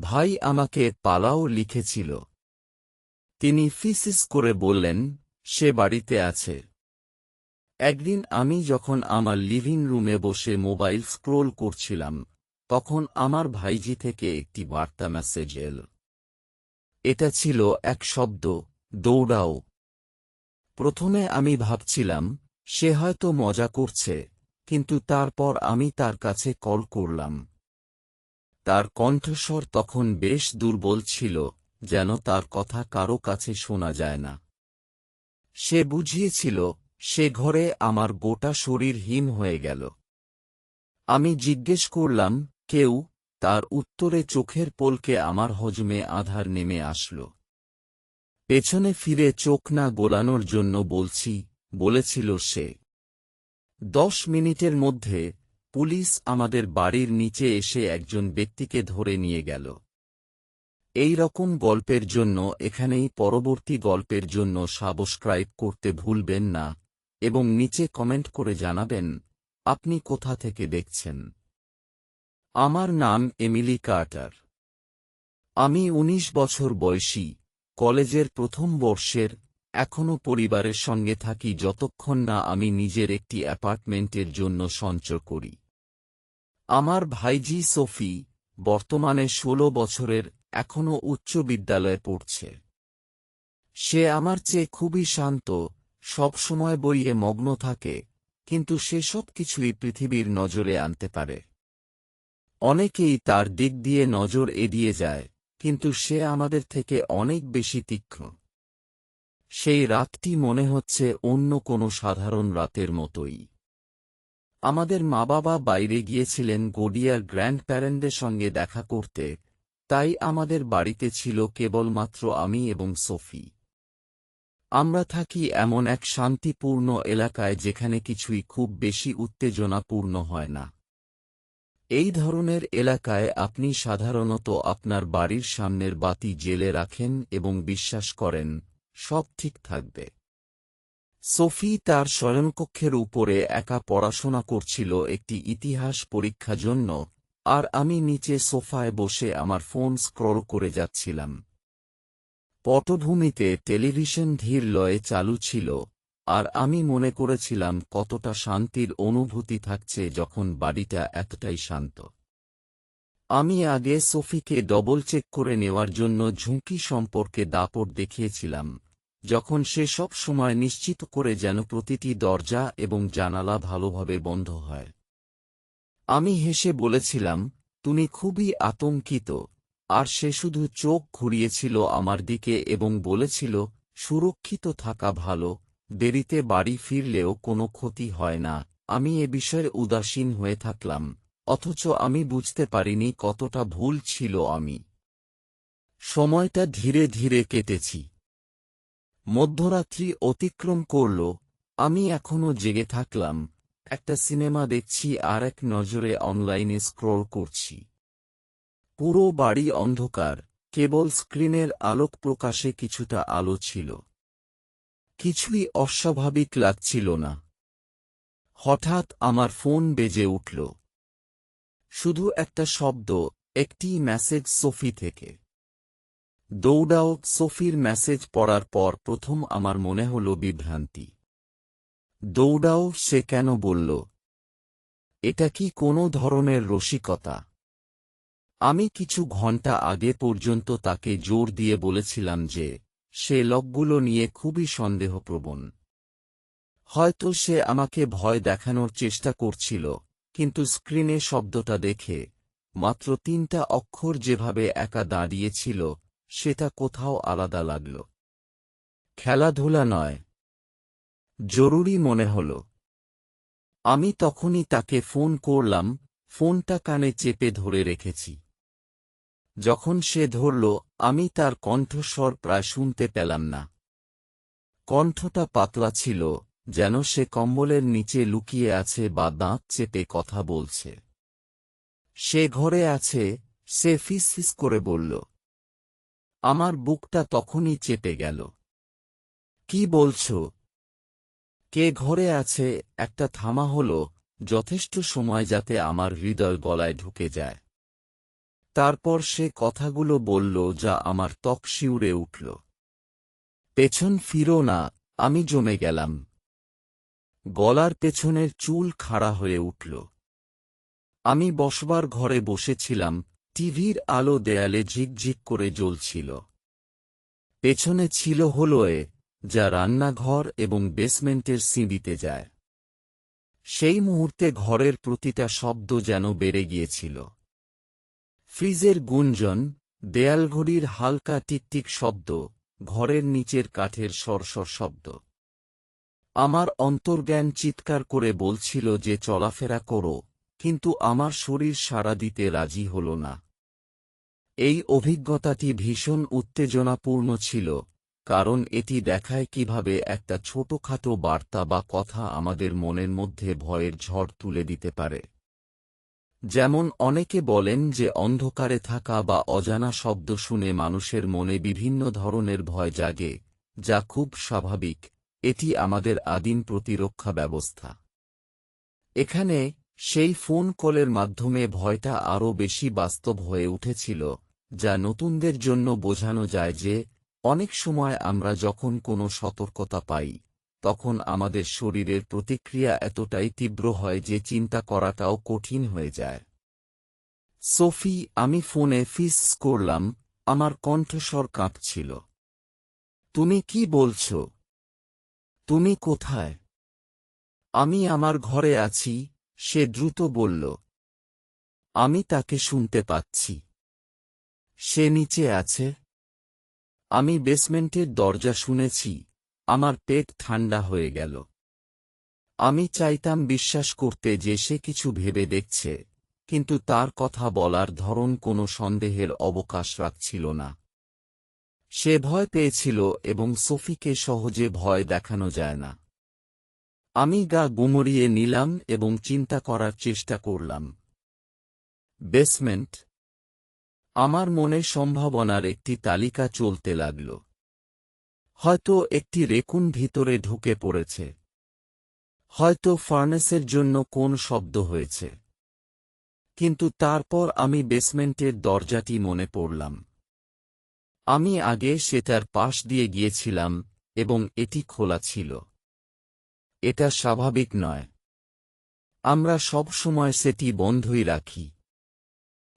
ভাই আমাকে পালাও লিখেছিল। তিনি ফিসিস করে বললেন, সে বাড়িতে আছে। একদিন আমি যখন আমার লিভিং রুমে বসে মোবাইল স্ক্রোল করছিলাম, তখন আমার ভাইজি থেকে একটি বার্তা মেসেজ এল। এটা ছিল এক শব্দ, দৌড়াও। প্রথমে আমি ভাবছিলাম, সে হয়তো মজা করছে, কিন্তু তারপর আমি তার কাছে কল করলাম। তার কণ্ঠস্বর তখন বেশ দুর্বল ছিল, যেন তার কথা কারও কাছে শোনা যায় না। সে বুঝিয়েছিল, সে ঘরে আমার গোটা শরীর হিম হয়ে গেল। আমি জিজ্ঞেস করলাম, কেউ? তার উত্তরে চোখের পোলকে আমার হজমে আধার নেমে আসল। পেছনে ফিরে চোখ না গোলানোর জন্য বলছি, বলেছিল সে। দশ মিনিটের মধ্যে পুলিশ আমাদের বাড়ির নিচে এসে একজন ব্যক্তিকে ধরে নিয়ে গেল। এই রকম গল্পের জন্য, এখানেই পরবর্তী গল্পের জন্য সাবস্ক্রাইব করতে ভুলবেন না এবং নিচে কমেন্ট করে জানাবেন, আপনি কোথা থেকে দেখছেন? আমার নাম এমিলি কার্টার। আমি ১৯ বছর বয়সী, কলেজের প্রথম বর্ষের এখনও পরিবারের সঙ্গে থাকি যতক্ষণ না আমি নিজের একটি অ্যাপার্টমেন্টের জন্য সঞ্চয় করি। আমার ভাইজি সোফি বর্তমানে ১৬ বছরের এখনও উচ্চ বিদ্যালয়ে পড়ছে। সে আমার চেয়ে খুবই শান্ত, সব সময় বইয়ে মগ্ন থাকে, কিন্তু সে সব কিছুই পৃথিবীর নজরে আনতে পারে। অনেকেই তার দিক দিয়ে নজর এড়িয়ে যায়, কিন্তু সে আমাদের থেকে অনেক বেশি তীক্ষ্ণ। সেই রাতটি মনে হচ্ছে অন্য কোনো সাধারণ রাতের মতোই। আমাদের মা বাবা বাইরে গিয়েছিলেন গডিয়ার গ্র্যান্ড প্যারেন্টদের সঙ্গে দেখা করতে, তাই আমাদের বাড়িতে ছিল কেবলমাত্র আমি এবং সোফি। আমরা থাকি এমন এক শান্তিপূর্ণ এলাকায় যেখানে কিছুই খুব বেশি উত্তেজনাপূর্ণ হয় না। এই ধরনের এলাকায় আপনি সাধারণত আপনার বাড়ির সামনের বাতি জেলে রাখেন এবং বিশ্বাস করেন, সব ঠিক থাকবে। সোফি তার শয়নকক্ষের উপরে একা পড়াশোনা করছিল একটি ইতিহাস পরীক্ষা জন্য, আর আমি নিচে সোফায় বসে আমার ফোন স্ক্রল করে যাচ্ছিলাম। পটভূমিতে টেলিভিশন ধীর লয়ে চালু ছিল, আর আমি মনে করেছিলাম কতটা শান্তির অনুভূতি থাকছে যখন বাড়িটা এতটাই শান্ত। আমি আগে সোফিকে ডবল চেক করে নেওয়ার জন্য ঝুঁকি সম্পর্কে দাপট দেখিয়েছিলাম। যখন সে সব সময় নিশ্চিত করে যেন প্রতিটি দরজা এবং জানালা ভালোভাবে বন্ধ হয়। আমি হেসে বলেছিলাম, তুমি খুবই আতঙ্কিত। আর সে শুধু চোখ ঘুরিয়েছিল আমার দিকে এবং বলেছিল, সুরক্ষিত থাকা ভালো, দেরিতে বাড়ি ফিরলেও কোনো ক্ষতি হয় না। আমি এ বিষয়ে উদাসীন হয়ে থাকলাম, অথচ আমি বুঝতে পারিনি কতটা ভুল ছিল আমি। সময়টা ধীরে ধীরে কেটেছি। মধ্যরাত্রি অতিক্রম করল। আমি এখনও জেগে থাকলাম। একটা সিনেমা দেখছি আর এক নজরে অনলাইনে স্ক্রল করছি। পুরো বাড়ি অন্ধকার। কেবল স্ক্রিনের আলোক প্রকাশে কিছুটা আলো ছিল। কিছুই অস্বাভাবিক লাগছিল না। হঠাৎ আমার ফোন বেজে উঠল। শুধু একটা শব্দ, একটি মেসেজ সোফি থেকে। দৌড়াও, সোফির মেসেজ পড়ার পর প্রথম আমার মনে হল বিভ্রান্তি। দৌড়াও, সে কেন বলল? এটা কি কোনো ধরনের রসিকতা? আমি কিছু ঘণ্টা আগে পর্যন্ত তাকে জোর দিয়ে বলেছিলাম যে, সে লকগুলো নিয়ে খুবই সন্দেহপ্রবণ। হয়তো সে আমাকে ভয় দেখানোর চেষ্টা করছিল, কিন্তু স্ক্রিনে শব্দটা দেখে, মাত্র তিনটা অক্ষর যেভাবে একা দাঁড়িয়েছিল সেটা কোথাও আলাদা লাগল। খেলাধুলা নয়। জরুরি মনে হল। আমি তখনই তাকে ফোন করলাম, ফোনটা কানে চেপে ধরে রেখেছি। যখন সে ধরল, আমি তার কণ্ঠস্বর প্রায় শুনতে পেলাম না। কণ্ঠটা পাতলা ছিল, যেন সে কম্বলের নিচে লুকিয়ে আছে বা দাঁত চেপে কথা বলছে। সে ঘরে আছে, সে ফিস ফিস করে বলল আমার বুকটা তখনই চেপে গেল। কি বলছ? কে ঘরে আছে, একটা থামা হল, যথেষ্ট সময় যাতে আমার হৃদয় গলায় ঢুকে যায়। তারপর সে কথাগুলো বলল যা আমার ত্বক শিউরে উঠল। পেছন ফিরো না, আমি জমে গেলাম। গলার পেছনের চুল খাড়া হয়ে উঠল। আমি বসবার ঘরে বসেছিলাম টিভির আলো দেয়ালে ঝিকঝিক করে জ্বলছিল। পেছনে ছিল হলোয়ে, যা রান্নাঘর এবং বেসমেন্টের সিঁড়িতে যায়। সেই মুহূর্তে ঘরের প্রতিটা শব্দ যেন বেড়ে গিয়েছিল। ফ্রিজের গুঞ্জন, দেয়ালঘড়ির হালকা টিকটিক শব্দ, ঘরের নিচের কাঠের সরসর শব্দ। আমার অন্তর্জ্ঞান চিৎকার করে বলছিল যে, চলাফেরা করো। কিন্তু আমার শরীর সাড়া দিতে রাজি হল না। এই অভিজ্ঞতাটি ভীষণ উত্তেজনাপূর্ণ ছিল, কারণ এটি দেখায় কীভাবে একটা ছোটখাটো বার্তা বা কথা আমাদের মনের মধ্যে ভয়ের ঝড় তুলে দিতে পারে। যেমন অনেকে বলেন যে অন্ধকারে থাকা বা অজানা শব্দ শুনে মানুষের মনে বিভিন্ন ধরনের ভয় জাগে, যা খুব স্বাভাবিক। এটি আমাদের আদিম প্রতিরক্ষা ব্যবস্থা। এখানে সেই ফোন কলের মাধ্যমে ভয়টা আরও বেশি বাস্তব হয়ে উঠেছিল, যা নতুনদের জন্য বোঝানো যায় যে, অনেক সময় আমরা যখন কোনো সতর্কতা পাই, তখন আমাদের শরীরের প্রতিক্রিয়া এতটাই তীব্র হয় যে চিন্তা করাটাও কঠিন হয়ে যায়। সোফি, আমি ফোনে ফিস করলাম, আমার কণ্ঠস্বর কাঁপছিল। তুমি কি বলছ? তুমি কোথায়? আমি আমার ঘরে আছি সে দ্রুত বলল, আমি তাকে শুনতে পাচ্ছি। সে নিচে আছে। আমি বেসমেন্টের দরজা শুনেছি। আমার পেট ঠান্ডা হয়ে গেল। আমি চাইতাম বিশ্বাস করতে যে সে কিছু ভেবে দেখছে, কিন্তু তার কথা বলার ধরন কোনো সন্দেহের অবকাশ রাখছিল না। সে ভয় পেয়েছিল এবং সোফিকে সহজে ভয় দেখানো যায় না। আমি গা গুমরিয়ে নিলাম এবং চিন্তা করার চেষ্টা করলাম। বেসমেন্ট। আমার মনে সম্ভাবনার একটি তালিকা চলতে লাগল। হয়তো একটি রেকুন ভিতরে ঢুকে পড়েছে। হয়তো ফার্নেসের জন্য কোন শব্দ হয়েছে। কিন্তু তারপর আমি বেসমেন্টের দরজাটি মনে পড়লাম। আমি আগে সেটার পাশ দিয়ে গিয়েছিলাম এবং এটি খোলা ছিল। এটা স্বাভাবিক নয়। আমরা সব সময় সেটি বন্ধই রাখি।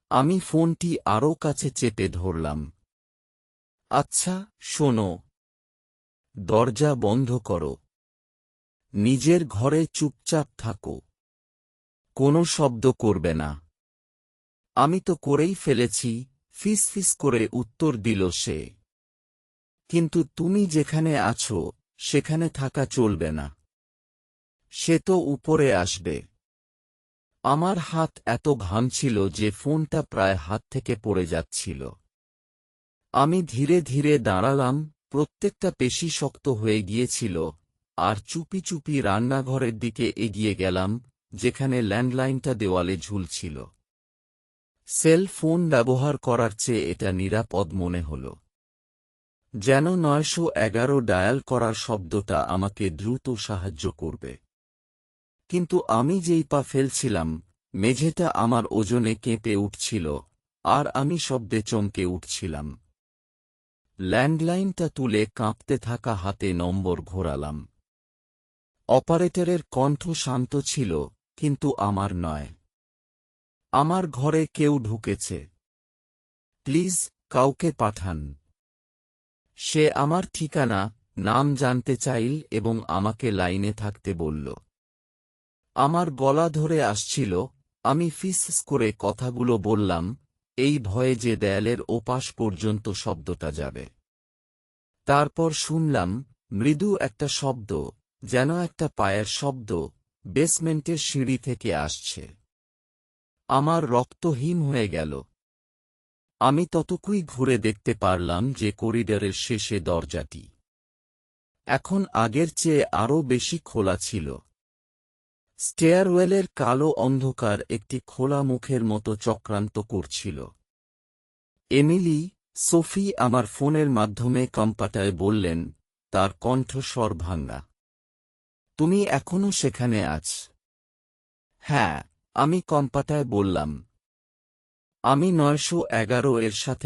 আমি ফোনটি আরও কাছে চেপে ধরলাম। আচ্ছা শোনো। দরজা বন্ধ করো। নিজের ঘরে চুপচাপ থাকো। কোনো শব্দ করবে না। আমি তো করেই ফেলেছি, ফিস ফিস করে উত্তর দিল সে। কিন্তু তুমি যেখানে আছো, সেখানে থাকা চলবে না। সে তো উপরে আসবে। আমার হাত এত ঘামছিল যে ফোনটা প্রায় হাত থেকে পড়ে যাচ্ছিল। আমি ধীরে ধীরে দাঁড়ালাম, প্রত্যেকটা পেশি শক্ত হয়ে গিয়েছিল, আর চুপি চুপি রান্নাঘরের দিকে এগিয়ে গেলাম, যেখানে ল্যান্ডলাইনটা দেওয়ালে ঝুলছিল। সেল ফোন ব্যবহার করার চেয়ে এটা নিরাপদ মনে হল। যেন নয়শো এগারো ডায়াল করার শব্দটা আমাকে দ্রুত সাহায্য করবে। কিন্তু আমি যেই পা ফেলছিলাম, মেঝেটা আমার ওজনে কেঁপে উঠছিল, আর আমি শব্দে চমকে উঠছিলাম। ল্যান্ডলাইনটা তুলে কাঁপতে থাকা হাতে নম্বর ঘোরালাম। অপারেটরের কণ্ঠ শান্ত ছিল, কিন্তু আমার নয়। আমার ঘরে কেউ ঢুকেছে। প্লিজ, কাউকে পাঠান। সে আমার ঠিকানা, নাম জানতে চাইল এবং আমাকে লাইনে থাকতে বলল। আমার গলা ধরে আসছিল, আমি ফিস করে কথাগুলো বললাম, এই ভয়ে যে দেয়ালের ওপাশ পর্যন্ত শব্দটা যাবে। তারপর শুনলাম, মৃদু একটা শব্দ, যেন একটা পায়ের শব্দ, বেসমেন্টের সিঁড়ি থেকে আসছে। আমার রক্ত হিম হয়ে গেল। আমি ততকুই ঘুরে দেখতে পারলাম যে করিডরের শেষে দরজাটি এখন আগের চেয়ে আরও বেশি খোলা ছিল। স্টেয়ারওয়েলের কালো অন্ধকার একটি খোলা মুখের মতো চক্রান্ত করছিল। এমিলি, সোফি আমার ফোনের মাধ্যমে কম্পাটায় বললেন, তার কণ্ঠস্বর ভাঙ্গা তুমি এখনও সেখানে আছ? হ্যাঁ আমি কম্পাটায় বললাম। আমি নয়শো এগারো এর সাথে